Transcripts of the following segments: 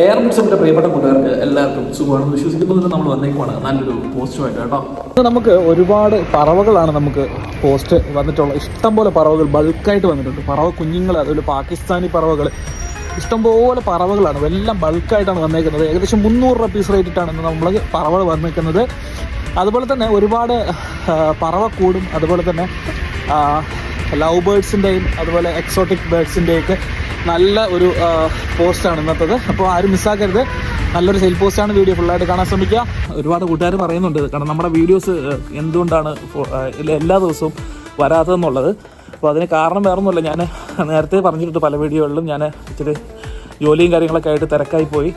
Air ബിറ്റ്സിന്റെ പ്രിയപ്പെട്ട കൂട്ടുകാർക്ക് എല്ലാവർക്കും സുഖമാണെന്ന് വിശ്വസിക്കുന്നതിന് നമ്മൾ വന്നേക്കുവാണ്. നല്ലൊരു പോസ്റ്റുമായിട്ട് കേട്ടോ. നമുക്ക് ഒരുപാട് പറവകളാണ് നമുക്ക് പോസ്റ്റ് വന്നിട്ടുള്ള ഇഷ്ടംപോലെ പറവകൾ ബൾക്കായിട്ട് വന്നിട്ടുണ്ട്. പറവ കുഞ്ഞുങ്ങൾ അതുപോലെ പാകിസ്ഥാനി പറവകൾ ഇഷ്ടംപോലെ പറവകളാണ്. എല്ലാം ബൾക്കായിട്ടാണ് വന്നേക്കുന്നത്. ഏകദേശം മുന്നൂറ് രൂപ പീസ് റേറ്റിട്ടാണ് ഇന്ന് നമ്മൾ പറവകൾ വന്നേക്കുന്നത്. അതുപോലെ തന്നെ ഒരുപാട് പറവക്കൂടും അതുപോലെ തന്നെ ലവ് ബേഡ്സിന്റെയും അതുപോലെ എക്സോട്ടിക് ബേഡ്സിന്റെയൊക്കെ നല്ല ഒരു പോസ്റ്റാണ് ഇന്നത്തത്. അപ്പോൾ ആരും മിസ്സാക്കരുത് നല്ലൊരു സെയിൽ പോസ്റ്റാണ് വീഡിയോ ഫുള്ളായിട്ട് കാണാൻ ശ്രമിക്കുക. ഒരുപാട് കൂട്ടുകാർ പറയുന്നുണ്ട് കാരണം നമ്മുടെ വീഡിയോസ് എന്തുകൊണ്ടാണ് എല്ലാ ദിവസവും വരാത്തതെന്നുള്ളത്. അപ്പോൾ അതിന് കാരണം വേറൊന്നുമില്ല. ഞാൻ നേരത്തെ പറഞ്ഞിട്ടുണ്ട് പല വീഡിയോകളിലും ഞാൻ ഇച്ചിരി ജോലിയും കാര്യങ്ങളൊക്കെ ആയിട്ട് തിരക്കായി പോയി.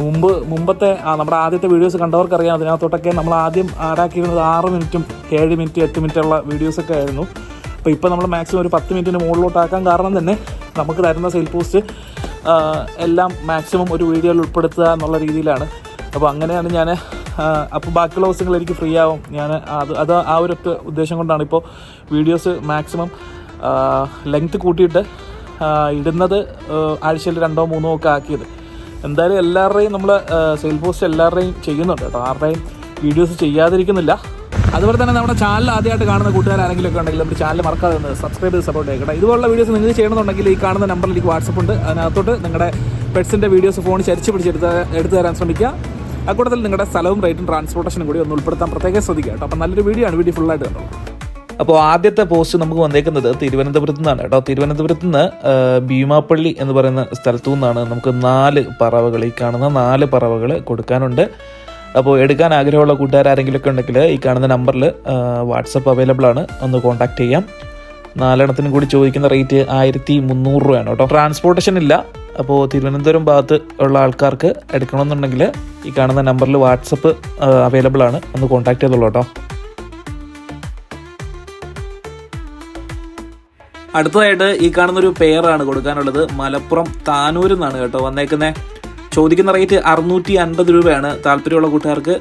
മുമ്പ് മുമ്പത്തെ നമ്മുടെ ആദ്യത്തെ വീഡിയോസ് കണ്ടവർക്കറിയാം. അതിനകത്തോട്ടൊക്കെ നമ്മൾ ആദ്യം ആടാക്കിയിരുന്നത് ആറ് മിനിറ്റും ഏഴ് മിനിറ്റ് എട്ട് മിനിറ്റുള്ള വീഡിയോസൊക്കെ ആയിരുന്നു. അപ്പോൾ ഇപ്പോൾ നമ്മൾ മാക്സിമം ഒരു പത്ത് മിനിറ്റിന് മുകളിലോട്ടാക്കാൻ കാരണം തന്നെ നമുക്ക് തരുന്ന സെയിൽ പോസ്റ്റ് എല്ലാം മാക്സിമം ഒരു വീഡിയോയിൽ ഉൾപ്പെടുത്തുക എന്നുള്ള രീതിയിലാണ്. അപ്പോൾ അങ്ങനെയാണ് ഞാൻ അപ്പോൾ ബാക്കിയുള്ള ദിവസങ്ങൾ എനിക്ക് ഫ്രീ ആവും. ഞാൻ അത് അത് ആ ഒരു ഉദ്ദേശം കൊണ്ടാണ് ഇപ്പോൾ വീഡിയോസ് മാക്സിമം ലെങ്ത് കൂട്ടിയിട്ട് ഇടുന്നത് ആഴ്ചയിൽ രണ്ടോ മൂന്നോ ഒക്കെ ആക്കിയത്. എന്തായാലും എല്ലാവരുടെയും നമ്മൾ സെയിൽ പോസ്റ്റ് എല്ലാവരുടെയും ചെയ്യുന്നുണ്ട് കേട്ടോ. ആരുടെയും വീഡിയോസ് ചെയ്യാതിരിക്കുന്നില്ല. അതുപോലെ തന്നെ നമ്മുടെ ചാനൽ ആദ്യമായിട്ട് കാണുന്ന കൂട്ടുകാർ ആരെങ്കിലും ഒക്കെ ഉണ്ടെങ്കിൽ നമ്മുടെ ചാനൽ മറക്കാതെ സബ്സ്ക്രൈബ് ചെയ്ത് സപ്പോർട്ട് ചെയ്യണം. ഇതുപോലുള്ള വീഡിയോസ് നിങ്ങൾ ചെയ്യണമെന്നുണ്ടെങ്കിൽ ഈ കാണുന്ന നമ്പറിൽ എനിക്ക് വാട്സപ്പ് ഉണ്ട്. അതിനകത്തോട്ട് നിങ്ങളുടെ പെറ്റ്സിന്റെ വീഡിയോസ് ഫോൺ ചരിച്ച് പിടിച്ചെടുത്ത് എടുത്തു തരാൻ ശ്രമിക്കുക. അക്കൂട്ടത്തിൽ നിങ്ങളുടെ സ്ഥലവും റേറ്റും ട്രാൻസ്പോർട്ടേഷനും കൂടി ഒന്ന് ഉൾപ്പെടുത്താൻ പ്രത്യേകം ശ്രദ്ധിക്കുക കേട്ടോ. അപ്പം നല്ലൊരു വീഡിയോ ആണ്. വീഡിയോ ഫുള്ളായിട്ട് കണ്ടു അപ്പോൾ ആദ്യത്തെ പോസ്റ്റ് നമുക്ക് വന്നേക്കുന്നത് തിരുവനന്തപുരത്ത് നിന്നാണ് കേട്ടോ. തിരുവനന്തപുരത്ത് നിന്ന് ഭീമാപ്പള്ളി എന്ന് പറയുന്ന സ്ഥലത്തു നിന്നാണ് നമുക്ക് നാല് പറവകൾ ഈ കാണുന്ന നാല് പറവകൾ കൊടുക്കാനുണ്ട്. അപ്പോൾ എടുക്കാൻ ആഗ്രഹമുള്ള കൂട്ടുകാർ ആരെങ്കിലുമൊക്കെ ഉണ്ടെങ്കിൽ ഈ കാണുന്ന നമ്പറിൽ വാട്സപ്പ് അവൈലബിൾ ആണ്. ഒന്ന് കോൺടാക്ട് ചെയ്യാം. നാലെണ്ണത്തിനും കൂടി ചോദിക്കുന്ന റേറ്റ് ആയിരത്തി മുന്നൂറ് രൂപയാണ് കേട്ടോ. ട്രാൻസ്പോർട്ടേഷൻ ഇല്ല. അപ്പോൾ തിരുവനന്തപുരം ഭാഗത്ത് ഉള്ള ആൾക്കാർക്ക് എടുക്കണമെന്നുണ്ടെങ്കിൽ ഈ കാണുന്ന നമ്പറിൽ വാട്സപ്പ് അവൈലബിൾ ആണ്. ഒന്ന് കോൺടാക്ട് ചെയ്തോളൂ കേട്ടോ. അടുത്തതായിട്ട് ഈ കാണുന്ന ഒരു പെയറാണ് കൊടുക്കാനുള്ളത്. മലപ്പുറം താനൂരിൽ നിന്നാണ് കേട്ടോ വന്നേക്കുന്നത് ചോദിക്കുന്ന റേറ്റ് അറുന്നൂറ്റി അൻപത് രൂപയാണ്. താല്പര്യമുള്ള കൂട്ടുകാർക്ക്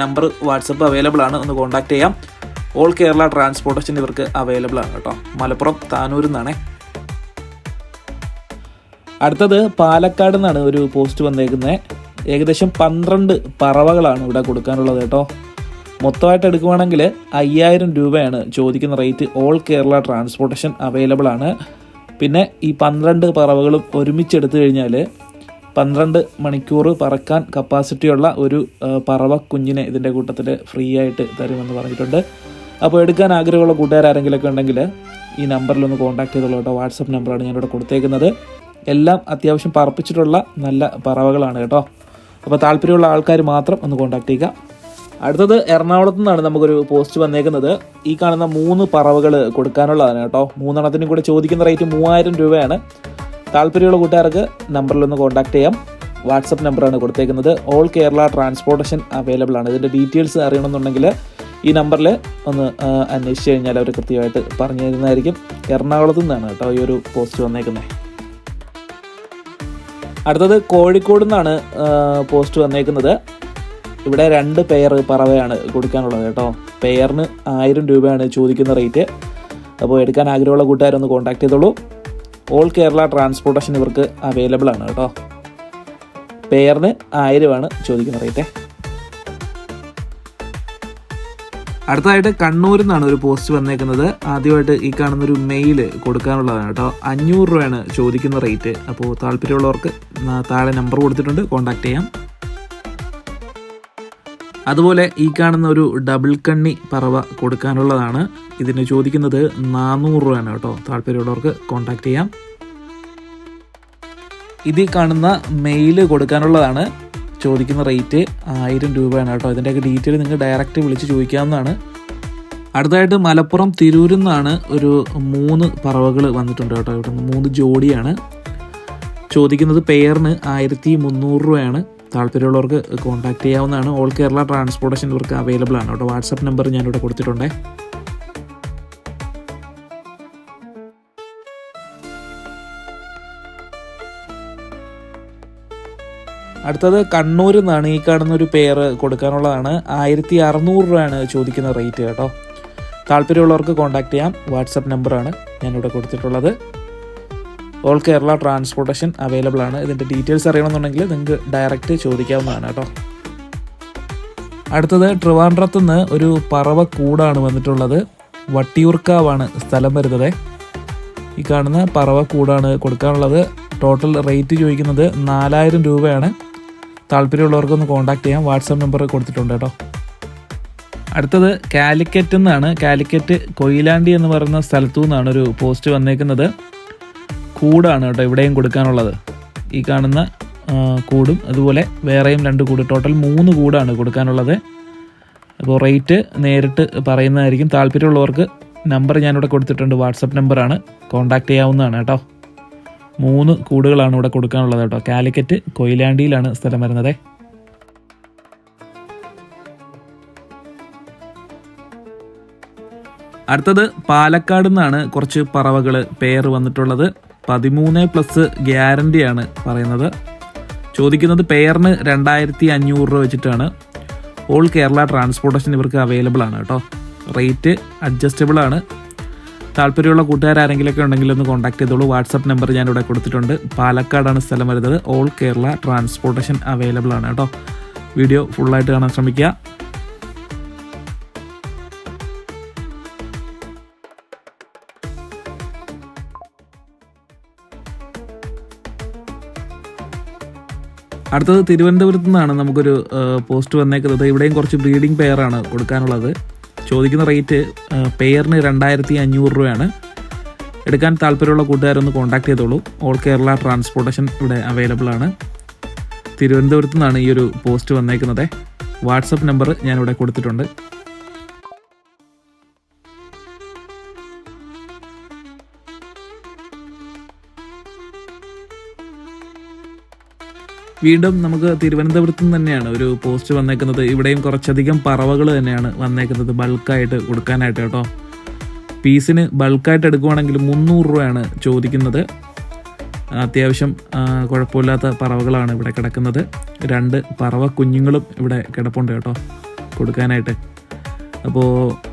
നമ്പർ വാട്സപ്പ് അവൈലബിൾ ആണ്. ഒന്ന് കോൺടാക്ട് ചെയ്യാം. ഓൾ കേരള ട്രാൻസ്പോർട്ടേഷൻ ഇവർക്ക് അവൈലബിൾ ആണ് കേട്ടോ. മലപ്പുറം താനൂരിൽ നിന്നാണേ. അടുത്തത് പാലക്കാട് നിന്നാണ് ഒരു പോസ്റ്റ് വന്നേക്കുന്നത് ഏകദേശം പന്ത്രണ്ട് പറവകളാണ് ഇവിടെ കൊടുക്കാനുള്ളത് കേട്ടോ. മൊത്തമായിട്ട് എടുക്കുവാണെങ്കിൽ അയ്യായിരം രൂപയാണ് ചോദിക്കുന്ന rate all Kerala transportation available ആണ്. പിന്നെ ഈ പന്ത്രണ്ട് പറവകളും ഒരുമിച്ച് എടുത്തു കഴിഞ്ഞാൽ പന്ത്രണ്ട് മണിക്കൂർ പറക്കാൻ കപ്പാസിറ്റിയുള്ള ഒരു പറവ കുഞ്ഞിനെ ഇതിന്റെ കൂട്ടത്തിൽ ഫ്രീ ആയിട്ട് തരുമെന്ന് പറഞ്ഞിട്ടുണ്ട്. അപ്പോൾ എടുക്കാൻ ആഗ്രഹമുള്ള കൂട്ടുകാർ ആരെങ്കിലുമൊക്കെ ഉണ്ടെങ്കിൽ ഈ നമ്പറിൽ ഒന്ന് കോൺടാക്ട് ചെയ്തോളൂ കേട്ടോ. വാട്സപ്പ് നമ്പറാണ് ഞാനിവിടെ കൊടുത്തേക്കുന്നത്. എല്ലാം അത്യാവശ്യം പറപ്പിച്ചിട്ടുള്ള നല്ല പറവകളാണ് കേട്ടോ. അപ്പോൾ താല്പര്യമുള്ള ആൾക്കാർ മാത്രം ഒന്ന് കോൺടാക്ട് ചെയ്യുക. അടുത്തത് എറണാകുളത്തു നിന്നാണ് നമുക്കൊരു പോസ്റ്റ് വന്നേക്കുന്നത്. ഈ കാണുന്ന മൂന്ന് പറവകൾ കൊടുക്കാനുള്ളതാണ് കേട്ടോ. മൂന്നെണ്ണത്തിനും കൂടെ ചോദിക്കുന്ന റേറ്റ് മൂവായിരം രൂപയാണ്. താല്പര്യമുള്ള കൂട്ടുകാർക്ക് നമ്പറിൽ ഒന്ന് കോൺടാക്ട് ചെയ്യാം. വാട്സപ്പ് നമ്പറാണ് കൊടുത്തേക്കുന്നത്. ഓൾ കേരള ട്രാൻസ്പോർട്ടേഷൻ അവൈലബിൾ ആണ്. ഇതിന്റെ ഡീറ്റെയിൽസ് അറിയണമെന്നുണ്ടെങ്കിൽ ഈ നമ്പറിൽ ഒന്ന് അന്വേഷിച്ച് കഴിഞ്ഞാൽ അവർ കൃത്യമായിട്ട് പറഞ്ഞു തരുന്നതായിരിക്കും. എറണാകുളത്തു നിന്നാണ് കേട്ടോ ഈ ഒരു പോസ്റ്റ് വന്നേക്കുന്നത് അടുത്തത് കോഴിക്കോട് നിന്നാണ് പോസ്റ്റ് വന്നേക്കുന്നത്. ഇവിടെ രണ്ട് പെയർ പറവയാണ് കൊടുക്കാനുള്ളത് കേട്ടോ. പെയറിന് ആയിരം രൂപയാണ് ചോദിക്കുന്ന റേറ്റ് അപ്പോൾ എടുക്കാൻ ആഗ്രഹമുള്ള കൂട്ടുകാരൊന്ന് കോൺടാക്ട് ചെയ്തോളൂ. ഓൾ കേരള ട്രാൻസ്പോർട്ടേഷൻ ഇവർക്ക് അവൈലബിൾ ആണ് കേട്ടോ. പെയറിന് ആയിരമാണ് ചോദിക്കുന്ന റേറ്റ് അടുത്തതായിട്ട് കണ്ണൂരിൽ നിന്നാണ് ഒരു പോസ്റ്റ് വന്നേക്കുന്നത്. ആദ്യമായിട്ട് ഈ കാണുന്ന ഒരു മെയിൽ കൊടുക്കാനുള്ളതാണ് കേട്ടോ. അഞ്ഞൂറ് രൂപയാണ് ചോദിക്കുന്ന റേറ്റ് അപ്പോൾ താല്പര്യമുള്ളവർക്ക് താഴെ നമ്പർ കൊടുത്തിട്ടുണ്ട്. കോൺടാക്ട് ചെയ്യാം. അതുപോലെ ഈ കാണുന്ന ഒരു ഡബിൾ കണ്ണി പറവ കൊടുക്കാനുള്ളതാണ്. ഇതിന് ചോദിക്കുന്നത് നാനൂറ് രൂപയാണ് കേട്ടോ. താല്പര്യമുള്ളവർക്ക് കോൺടാക്ട് ചെയ്യാം. ഇതിൽ കാണുന്ന മെയിൽ കൊടുക്കാനുള്ളതാണ്. ചോദിക്കുന്ന റേറ്റ് ആയിരം രൂപയാണ് കേട്ടോ. ഇതിന്റെയൊക്കെ ഡീറ്റെയിൽ നിങ്ങൾ ഡയറക്റ്റ് വിളിച്ച് ചോദിക്കാവുന്നതാണ്. അടുത്തതായിട്ട് മലപ്പുറം തിരൂരിൽ നിന്നാണ് ഒരു മൂന്ന് പറവകൾ വന്നിട്ടുണ്ട് കേട്ടോ. ഇവിടെ നിന്ന് മൂന്ന് ജോഡിയാണ്. ചോദിക്കുന്നത് പെയറിന് ആയിരത്തി മുന്നൂറ് രൂപയാണ്. താല്പര്യമുള്ളവർക്ക് കോൺടാക്ട് ചെയ്യാവുന്നതാണ്. ഓൾ കേരള ട്രാൻസ്പോർട്ടേഷൻ ഇവർക്ക് അവൈലബിൾ ആണ്. അവിടെ വാട്സപ്പ് നമ്പർ ഞാനിവിടെ കൊടുത്തിട്ടുണ്ട്. അടുത്തത് കണ്ണൂർ നിന്നാണ് ഈ പെയർ കൊടുക്കാനുള്ളതാണ്. ആയിരത്തി അറുന്നൂറ് രൂപയാണ് ചോദിക്കുന്ന റേറ്റ് കേട്ടോ. താല്പര്യമുള്ളവർക്ക് കോൺടാക്ട് ചെയ്യാം. വാട്സപ്പ് നമ്പറാണ് ഞാനിവിടെ കൊടുത്തിട്ടുള്ളത്. ഓൾ കേരള ട്രാൻസ്പോർട്ടേഷൻ അവൈലബിൾ ആണ്. ഇതിന്റെ ഡീറ്റെയിൽസ് അറിയണമെന്നുണ്ടെങ്കിൽ നിങ്ങൾക്ക് ഡയറക്റ്റ് ചോദിക്കാവുന്നതാണ് കേട്ടോ. അടുത്തത് ട്രിവാൻഡ്രത്ത് നിന്ന് ഒരു പറവ കൂടാണ് വന്നിട്ടുള്ളത്. വട്ടിയൂർക്കാവാണ് സ്ഥലം വരുന്നത്. ഈ കാണുന്ന പറവ കൂടാണ് കൊടുക്കാനുള്ളത്. ടോട്ടൽ റേറ്റ് ചോദിക്കുന്നത് നാലായിരം രൂപയാണ്. താല്പര്യമുള്ളവർക്കൊന്ന് കോൺടാക്ട് ചെയ്യാം. വാട്സാപ്പ് നമ്പർ കൊടുത്തിട്ടുണ്ട് കേട്ടോ. അടുത്തത് കാലിക്കറ്റ് നിന്നാണ്. കാലിക്കറ്റ് കൊയിലാണ്ടി എന്ന് പറയുന്ന സ്ഥലത്തു നിന്നാണ് ഒരു പോസ്റ്റ് വന്നേക്കുന്നത്. കൂടാണ് കേട്ടോ ഇവിടെയും കൊടുക്കാനുള്ളത്. ഈ കാണുന്ന കൂടും. അതുപോലെ വേറെയും രണ്ട് കൂട്. ടോട്ടൽ മൂന്ന് കൂടാണ് കൊടുക്കാനുള്ളത്. അപ്പോൾ റേറ്റ് നേരിട്ട് പറയുന്നതായിരിക്കും. താല്പര്യമുള്ളവർക്ക് നമ്പർ ഞാനിവിടെ കൊടുത്തിട്ടുണ്ട്. വാട്സപ്പ് നമ്പറാണ്. കോൺടാക്റ്റ് ചെയ്യാവുന്നതാണ് കേട്ടോ. മൂന്ന് കൂടുകളാണ് ഇവിടെ കൊടുക്കാനുള്ളത് കേട്ടോ. കാലിക്കറ്റ് കൊയിലാണ്ടിയിലാണ് സ്ഥലം വരുന്നത്. അടുത്തത് പാലക്കാട് നിന്നാണ് കുറച്ച് പറവകൾ പേർ വന്നിട്ടുള്ളത്. പതിമൂന്ന് പ്ലസ് ഗ്യാരണ്ടിയാണ് പറയുന്നത്. ചോദിക്കുന്നത് പെയറിന് രണ്ടായിരത്തി അഞ്ഞൂറ് രൂപ വെച്ചിട്ടാണ്. ഓൾ കേരള ട്രാൻസ്പോർട്ടേഷൻ ഇവർക്ക് അവൈലബിൾ ആണ് കേട്ടോ. റേറ്റ് അഡ്ജസ്റ്റബിൾ ആണ്. താല്പര്യമുള്ള കൂട്ടുകാരെങ്കിലൊക്കെ ഉണ്ടെങ്കിൽ ഒന്ന് കോൺടാക്ട് ചെയ്തോളൂ. വാട്സപ്പ് നമ്പർ ഞാൻ ഇവിടെ കൊടുത്തിട്ടുണ്ട്. പാലക്കാടാണ് സ്ഥലം വരുന്നത്. ഓൾ കേരള ട്രാൻസ്പോർട്ടേഷൻ അവൈലബിൾ ആണ് കേട്ടോ. വീഡിയോ ഫുള്ളായിട്ട് കാണാൻ ശ്രമിക്കുക. അടുത്തത് തിരുവനന്തപുരത്ത് നിന്നാണ് നമുക്കൊരു പോസ്റ്റ് വന്നേക്കുന്നത്. ഇവിടെയും കുറച്ച് ബ്രീഡിംഗ് പെയറാണ് കൊടുക്കാനുള്ളത്. ചോദിക്കുന്ന റേറ്റ് പെയറിന് രണ്ടായിരത്തി അഞ്ഞൂറ് രൂപയാണ്. എടുക്കാൻ താല്പര്യമുള്ള കൂട്ടുകാരൊന്ന് കോൺടാക്ട് ചെയ്തോളൂ. ഓൾ കേരള ട്രാൻസ്പോർട്ടേഷൻ ഇവിടെ അവൈലബിൾ ആണ്. തിരുവനന്തപുരത്ത് നിന്നാണ് ഈ ഒരു പോസ്റ്റ് വന്നേക്കുന്നത്. വാട്സപ്പ് നമ്പർ ഞാനിവിടെ കൊടുത്തിട്ടുണ്ട്. വീണ്ടും നമുക്ക് തിരുവനന്തപുരത്ത് നിന്ന് തന്നെയാണ് ഒരു പോസ്റ്റ് വന്നേക്കുന്നത്. ഇവിടെയും കുറച്ചധികം പറവകൾ തന്നെയാണ് വന്നേക്കുന്നത് ബൾക്കായിട്ട് കൊടുക്കാനായിട്ട് കേട്ടോ. പീസിന് ബൾക്കായിട്ട് എടുക്കുവാണെങ്കിൽ മുന്നൂറ് രൂപയാണ് ചോദിക്കുന്നത്. അത്യാവശ്യം കുഴപ്പമില്ലാത്ത പറവകളാണ് ഇവിടെ കിടക്കുന്നത്. രണ്ട് പറവ കുഞ്ഞുങ്ങളും ഇവിടെ കിടപ്പുണ്ട് കേട്ടോ കൊടുക്കാനായിട്ട്. അപ്പോൾ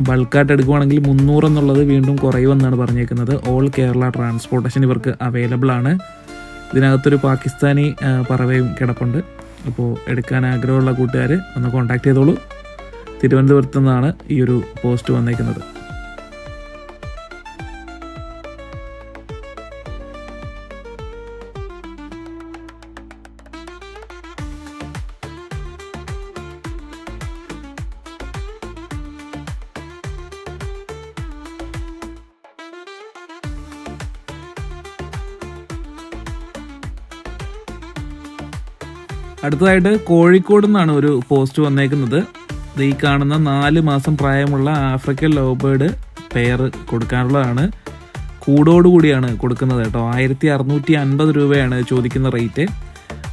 ബൾക്കായിട്ട് എടുക്കുവാണെങ്കിൽ മുന്നൂറ് എന്നുള്ളത് വീണ്ടും കുറയുമെന്നാണ് പറഞ്ഞേക്കുന്നത്. ഓൾ കേരള ട്രാൻസ്പോർട്ടേഷൻ ഇവർക്ക് അവൈലബിൾ ആണ് ഇതിനകത്തൊരു പാകിസ്ഥാനി പറവയും കിടപ്പുണ്ട്. അപ്പോൾ എടുക്കാൻ ആഗ്രഹമുള്ള കൂട്ടുകാർ ഒന്ന് കോൺടാക്ട് ചെയ്തോളൂ. തിരുവനന്തപുരത്തു നിന്നാണ് ഈ ഒരു പോസ്റ്റ് വന്നേക്കുന്നത്. അടുത്തതായിട്ട് കോഴിക്കോട് നിന്നാണ് ഒരു പോസ്റ്റ് വന്നേക്കുന്നത്. ഈ കാണുന്ന നാല് മാസം പ്രായമുള്ള ആഫ്രിക്കൻ ലവ് ബേർഡ് പെയർ കൊടുക്കാനുള്ളതാണ്. കൂടോടുകൂടിയാണ് കൊടുക്കുന്നത് കേട്ടോ. ആയിരത്തി അറുന്നൂറ്റി അൻപത് രൂപയാണ് ചോദിക്കുന്ന റേറ്റ്.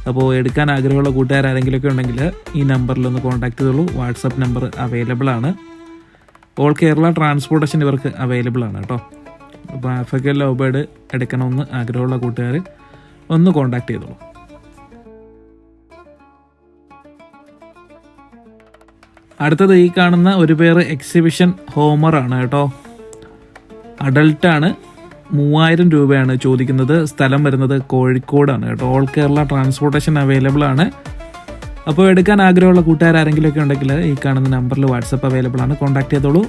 അപ്പോൾ എടുക്കാൻ ആഗ്രഹമുള്ള കൂട്ടുകാർ ആരെങ്കിലുമൊക്കെ ഉണ്ടെങ്കിൽ ഈ നമ്പറിൽ ഒന്ന് കോൺടാക്ട് ചെയ്തോളൂ. വാട്സപ്പ് നമ്പർ അവൈലബിൾ ആണ്. ഓൾ കേരള ട്രാൻസ്പോർട്ടേഷൻ ഇവർക്ക് അവൈലബിൾ ആണ് കേട്ടോ. അപ്പോൾ ആഫ്രിക്കൻ ലവ് ബേർഡ് എടുക്കണമെന്ന് ആഗ്രഹമുള്ള കൂട്ടുകാർ ഒന്ന് കോൺടാക്ട് ചെയ്തോളൂ. അടുത്തത് ഈ കാണുന്ന ഒരു പേര് എക്സിബിഷൻ ഹോമറാണ് കേട്ടോ. അഡൾട്ടാണ് മൂവായിരം രൂപയാണ് ചോദിക്കുന്നത്. സ്ഥലം വരുന്നത് കോഴിക്കോടാണ് കേട്ടോ. ഓൾ കേരള ട്രാൻസ്പോർട്ടേഷൻ അവൈലബിൾ ആണ്. അപ്പോൾ എടുക്കാൻ ആഗ്രഹമുള്ള കൂട്ടുകാരെങ്കിലും ഒക്കെ ഉണ്ടെങ്കിൽ ഈ കാണുന്ന നമ്പറിൽ വാട്സപ്പ് അവൈലബിൾ ആണ്. കോൺടാക്ട് ചെയ്തോളൂ.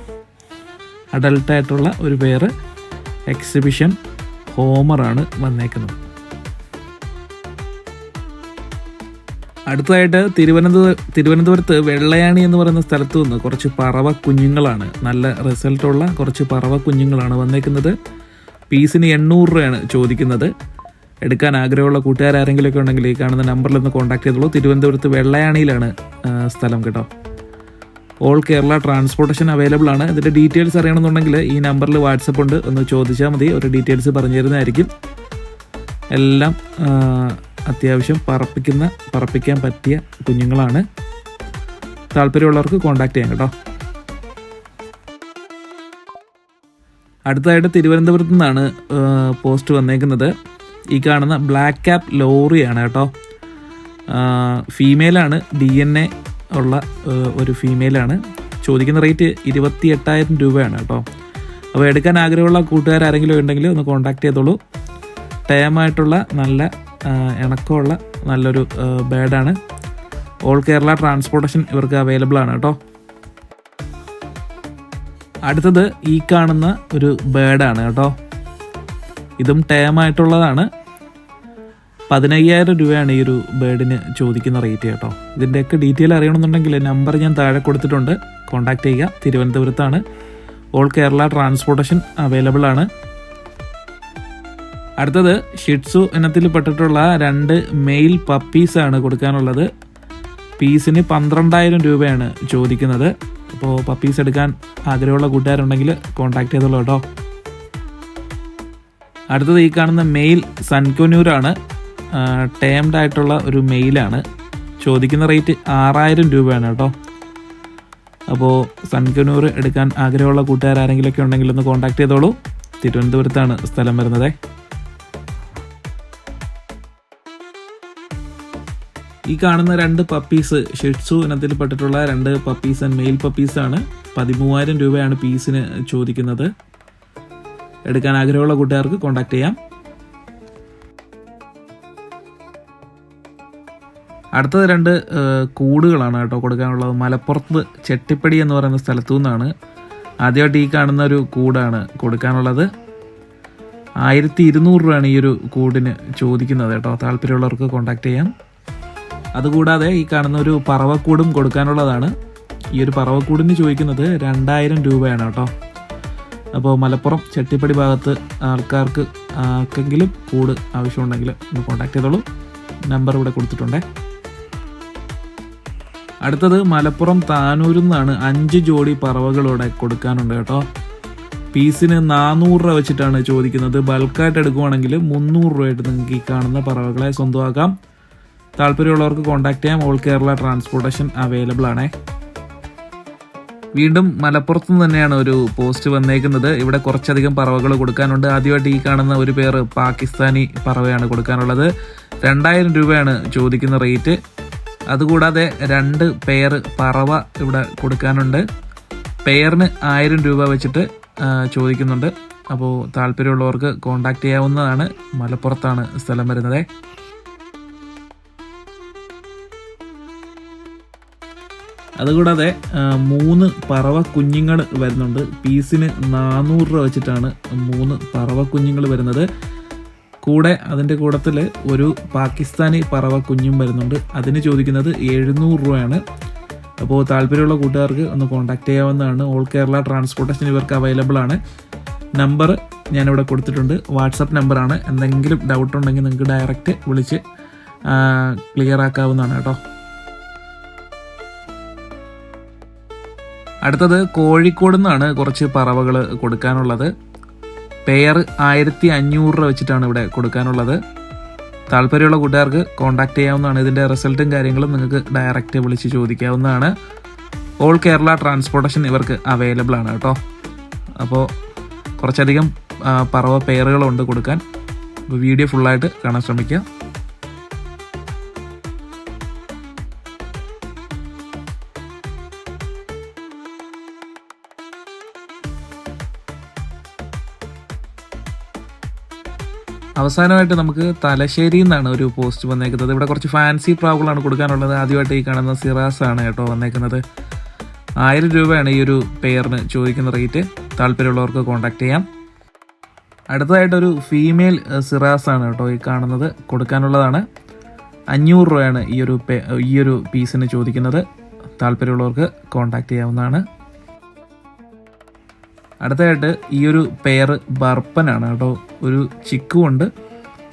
അഡൾട്ടായിട്ടുള്ള ഒരു പേര് എക്സിബിഷൻ ഹോമറാണ് വന്നേക്കുന്നത്. അടുത്തതായിട്ട് തിരുവനന്തപുരം തിരുവനന്തപുരത്ത് വെള്ളയാണി എന്ന് പറയുന്ന സ്ഥലത്ത് നിന്ന് കുറച്ച് പറവ കുഞ്ഞുങ്ങളാണ്. നല്ല റിസൾട്ടുള്ള കുറച്ച് പറവ കുഞ്ഞുങ്ങളാണ് വന്നേക്കുന്നത്. പീസിന് എണ്ണൂറ് രൂപയാണ് ചോദിക്കുന്നത്. എടുക്കാൻ ആഗ്രഹമുള്ള കൂട്ടുകാർ ഒക്കെ ഉണ്ടെങ്കിൽ ഈ കാണുന്ന നമ്പറിൽ ഒന്ന് കോൺടാക്ട് ചെയ്തോളൂ. തിരുവനന്തപുരത്ത് വെള്ളയാണിയിലാണ് സ്ഥലം കേട്ടോ. ഓൾ കേരള ട്രാൻസ്പോർട്ടേഷൻ അവൈലബിൾ ആണ്. ഇതിന്റെ ഡീറ്റെയിൽസ് അറിയണമെന്നുണ്ടെങ്കിൽ ഈ നമ്പറിൽ വാട്സപ്പ് ഉണ്ട്. ഒന്ന് ചോദിച്ചാൽ മതി. ഒരു ഡീറ്റെയിൽസ് പറഞ്ഞു തരുന്നതായിരിക്കും എല്ലാം അത്യാവശ്യം പറപ്പിക്കുന്ന പറപ്പിക്കാൻ പറ്റിയ കുഞ്ഞുങ്ങളാണ്. താല്പര്യമുള്ളവർക്ക് കോൺടാക്റ്റ് ചെയ്യാം കേട്ടോ. അടുത്തായിട്ട് തിരുവനന്തപുരത്തു നിന്നാണ് പോസ്റ്റ് വന്നേക്കുന്നത്. ഈ കാണുന്ന ബ്ലാക്ക് ക്യാപ്പ് ലോറിയാണ് കേട്ടോ. ഫീമെയിലാണ് ഡി എൻ എ ഉള്ള ഒരു ഫീമെയിലാണ് ചോദിക്കുന്ന റേറ്റ് ഇരുപത്തി എട്ടായിരം രൂപയാണ് കേട്ടോ. അപ്പോൾ എടുക്കാൻ ആഗ്രഹമുള്ള കൂട്ടുകാർ ആരെങ്കിലും ഉണ്ടെങ്കിൽ ഒന്ന് കോൺടാക്ട് ചെയ്തോളൂ. ടയമായിട്ടുള്ള നല്ല ഇണക്കമുള്ള നല്ലൊരു ബേഡാണ്. ഓൾ കേരള ട്രാൻസ്പോർട്ടേഷൻ ഇവർക്ക് അവൈലബിൾ ആണ് കേട്ടോ. അടുത്തത് ഈ കാണുന്ന ഒരു ബേഡാണ് കേട്ടോ. ഇതും ടേമായിട്ടുള്ളതാണ് പതിനയ്യായിരം രൂപയാണ് ഈ ഒരു ബേഡിന് ചോദിക്കുന്ന റേറ്റ് കേട്ടോ. ഇതിന്റെയൊക്കെ ഡീറ്റെയിൽ അറിയണമെന്നുണ്ടെങ്കിൽ നമ്പർ ഞാൻ താഴെ കൊടുത്തിട്ടുണ്ട്. കോൺടാക്ട് ചെയ്യുക. തിരുവനന്തപുരത്താണ്. ഓൾ കേരള ട്രാൻസ്പോർട്ടേഷൻ അവൈലബിൾ ആണ്. അടുത്തത് ഷിറ്റ്സു ഇനത്തിൽ പെട്ടിട്ടുള്ള രണ്ട് മെയിൽ പപ്പീസ് ആണ് കൊടുക്കാനുള്ളത്. പീസിന് പന്ത്രണ്ടായിരം രൂപയാണ് ചോദിക്കുന്നത്. അപ്പോൾ പപ്പീസ് എടുക്കാൻ ആഗ്രഹമുള്ള കൂട്ടുകാരുണ്ടെങ്കിൽ കോൺടാക്ട് ചെയ്തോളൂ കേട്ടോ. അടുത്തത് ഈ കാണുന്ന മെയിൽ സൺകൊന്യൂരാണ് ടേംഡ് ആയിട്ടുള്ള ഒരു മെയിലാണ്. ചോദിക്കുന്ന റേറ്റ് ആറായിരം രൂപയാണ് കേട്ടോ. അപ്പോൾ സൺകനൂർ എടുക്കാൻ ആഗ്രഹമുള്ള കൂട്ടുകാർ ആരെങ്കിലുമൊക്കെ ഉണ്ടെങ്കിൽ ഒന്ന് കോൺടാക്ട് ചെയ്തോളൂ. തിരുവനന്തപുരത്താണ് സ്ഥലം വരുന്നത്. ഈ കാണുന്ന രണ്ട് പപ്പീസ് ഷിറ്റ്സു ഇനത്തിൽ പെട്ടിട്ടുള്ള രണ്ട് പപ്പീസ് ആൻഡ് മെയിൽ ആണ്. പതിമൂവായിരം രൂപയാണ് പീസിന് ചോദിക്കുന്നത്. എടുക്കാൻ ആഗ്രഹമുള്ള കൂട്ടുകാർക്ക് കോൺടാക്ട് ചെയ്യാം. അടുത്തത് രണ്ട് കൂടുകളാണ് കേട്ടോ കൊടുക്കാനുള്ളത്. മലപ്പുറത്ത് ചെട്ടിപ്പടി എന്ന് പറയുന്ന സ്ഥലത്തു നിന്നാണ് ആദ്യമായിട്ട് ഈ കാണുന്ന ഒരു കൂടാണ് കൊടുക്കാനുള്ളത്. ആയിരത്തി ഇരുന്നൂറ് രൂപയാണ് ഈ ഒരു കൂടിന് ചോദിക്കുന്നത് കേട്ടോ. താല്പര്യമുള്ളവർക്ക് കോൺടാക്ട് ചെയ്യാം. അതുകൂടാതെ ഈ കാണുന്ന ഒരു പറവക്കൂടും കൊടുക്കാനുള്ളതാണ്. ഈ ഒരു പറവക്കൂടിന് ചോദിക്കുന്നത് രണ്ടായിരം രൂപയാണ് കേട്ടോ. അപ്പോൾ മലപ്പുറം ചട്ടിപ്പടി ഭാഗത്ത് ആൾക്കാർക്ക് ആർക്കെങ്കിലും കൂട് ആവശ്യമുണ്ടെങ്കിൽ ഒന്ന് കോൺടാക്ട് ചെയ്തോളൂ. നമ്പർ ഇവിടെ കൊടുത്തിട്ടുണ്ടേ. അടുത്തത് മലപ്പുറം താനൂരിൽ നിന്നാണ് അഞ്ച് ജോഡി പറവകളോടെ കൊടുക്കാനുണ്ട് കേട്ടോ. പീസിന് നാനൂറ് രൂപ വെച്ചിട്ടാണ് ചോദിക്കുന്നത്. ബൾക്കായിട്ട് എടുക്കുവാണെങ്കിൽ മുന്നൂറ് രൂപയായിട്ട് നിങ്ങൾക്ക് ഈ കാണുന്ന പറവകളെ സ്വന്തമാക്കാം. താല്പര്യമുള്ളവർക്ക് കോൺടാക്ട് ചെയ്യാം. ഓൾ കേരള ട്രാൻസ്പോർട്ടേഷൻ അവൈലബിൾ ആണ്. വീണ്ടും മലപ്പുറത്തു നിന്ന് തന്നെയാണ് ഒരു പോസ്റ്റ് വന്നേക്കുന്നത്. ഇവിടെ കുറച്ചധികം പറവകൾ കൊടുക്കാനുണ്ട്. ആദ്യമായിട്ട് ഈ കാണുന്ന ഒരു പേർ പാകിസ്ഥാനി പറവയാണ് കൊടുക്കാനുള്ളത്. രണ്ടായിരം രൂപയാണ് ചോദിക്കുന്ന റേറ്റ് അതുകൂടാതെ രണ്ട് പെയർ പറവ ഇവിടെ കൊടുക്കാനുണ്ട്. പെയറിന് ആയിരം രൂപ വെച്ചിട്ട് ചോദിക്കുന്നുണ്ട്. അപ്പോൾ താല്പര്യമുള്ളവർക്ക് കോൺടാക്ട് ചെയ്യാവുന്നതാണ്. മലപ്പുറത്താണ് സ്ഥലം വരുന്നത്. അതുകൂടാതെ മൂന്ന് പറവ കുഞ്ഞുങ്ങൾ വരുന്നുണ്ട്. പീസിന് നാനൂറ് രൂപ വെച്ചിട്ടാണ് മൂന്ന് പറവ കുഞ്ഞുങ്ങൾ വരുന്നത്. കൂടെ അതിന്റെ കൂട്ടത്തിൽ ഒരു പാകിസ്ഥാനി പറവ കുഞ്ഞും വരുന്നുണ്ട്. അതിന് ചോദിക്കുന്നത് എഴുന്നൂറ് രൂപയാണ്. അപ്പോൾ താല്പര്യമുള്ള കൂട്ടുകാർക്ക് ഒന്ന് കോൺടാക്ട് ചെയ്യാവുന്നതാണ്. ഓൾ കേരള ട്രാൻസ്പോർട്ടേഷൻ ഇവർക്ക് അവൈലബിൾ ആണ്. നമ്പർ ഞാനിവിടെ കൊടുത്തിട്ടുണ്ട്. വാട്സപ്പ് നമ്പറാണ് എന്തെങ്കിലും ഡൗട്ട് ഉണ്ടെങ്കിൽ നിങ്ങൾക്ക് ഡയറക്റ്റ് വിളിച്ച് ക്ലിയർ ആക്കാവുന്നതാണ് കേട്ടോ. അടുത്തത് കോഴിക്കോട് നിന്നാണ് കുറച്ച് പറവകൾ കൊടുക്കാനുള്ളത്. പെയർ ആയിരത്തി അഞ്ഞൂറ് രൂപ വെച്ചിട്ടാണ് ഇവിടെ കൊടുക്കാനുള്ളത്. താല്പര്യമുള്ള കൂട്ടുകാർക്ക് കോൺടാക്ട് ചെയ്യാവുന്നതാണ്. ഇതിന്റെ റിസൾട്ടും കാര്യങ്ങളും നിങ്ങൾക്ക് ഡയറക്റ്റ് വിളിച്ച് ചോദിക്കാവുന്നതാണ്. ഓൾ കേരള ട്രാൻസ്പോർട്ടേഷൻ ഇവർക്ക് അവൈലബിൾ ആണ് കേട്ടോ. അപ്പോൾ കുറച്ചധികം പറവ പെയറുകളുണ്ട് കൊടുക്കാൻ. വീഡിയോ ഫുള്ളായിട്ട് കാണാൻ ശ്രമിക്കുക അവസാനമായിട്ട് നമുക്ക് തലശ്ശേരി എന്നാണ് ഒരു പോസ്റ്റ് വന്നേക്കുന്നത്. ഇവിടെ കുറച്ച് ഫാൻസി പ്രാവുകളാണ് കൊടുക്കാനുള്ളത്. ആദ്യമായിട്ട് ഈ കാണുന്ന സിറാസ് ആണ് കേട്ടോ വന്നേക്കുന്നത്. ആയിരം രൂപയാണ് ഈ ഒരു പെയറിന് ചോദിക്കുന്ന റേറ്റ് താല്പര്യമുള്ളവർക്ക് കോൺടാക്ട് ചെയ്യാം. അടുത്തതായിട്ടൊരു ഫീമെയിൽ സിറാസ് ആണ് കേട്ടോ ഈ കാണുന്നത്. കൊടുക്കാനുള്ളതാണ്. അഞ്ഞൂറ് രൂപയാണ് ഈ ഒരു ഈ ഒരു പീസിന് ചോദിക്കുന്നത്. താല്പര്യമുള്ളവർക്ക് കോൺടാക്ട് ചെയ്യാവുന്നതാണ്. അടുത്തതായിട്ട് ഈ ഒരു പെയർ ബർപ്പനാണ് കേട്ടോ. ഒരു ചിക്കുമുണ്ട്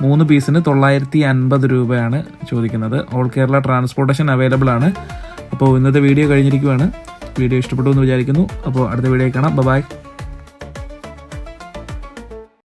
മൂന്ന് പീസിന് തൊള്ളായിരത്തി അൻപത് രൂപയാണ് ചോദിക്കുന്നത്. ഓൾ കേരള ട്രാൻസ്പോർട്ടേഷൻ അവൈലബിൾ ആണ്. അപ്പോൾ ഇന്നത്തെ വീഡിയോ കഴിഞ്ഞിരിക്കുവാണ്. വീഡിയോ ഇഷ്ടപ്പെട്ടു എന്ന് വിചാരിക്കുന്നു. അപ്പോൾ അടുത്ത വീഡിയോ കാണാം. ബൈ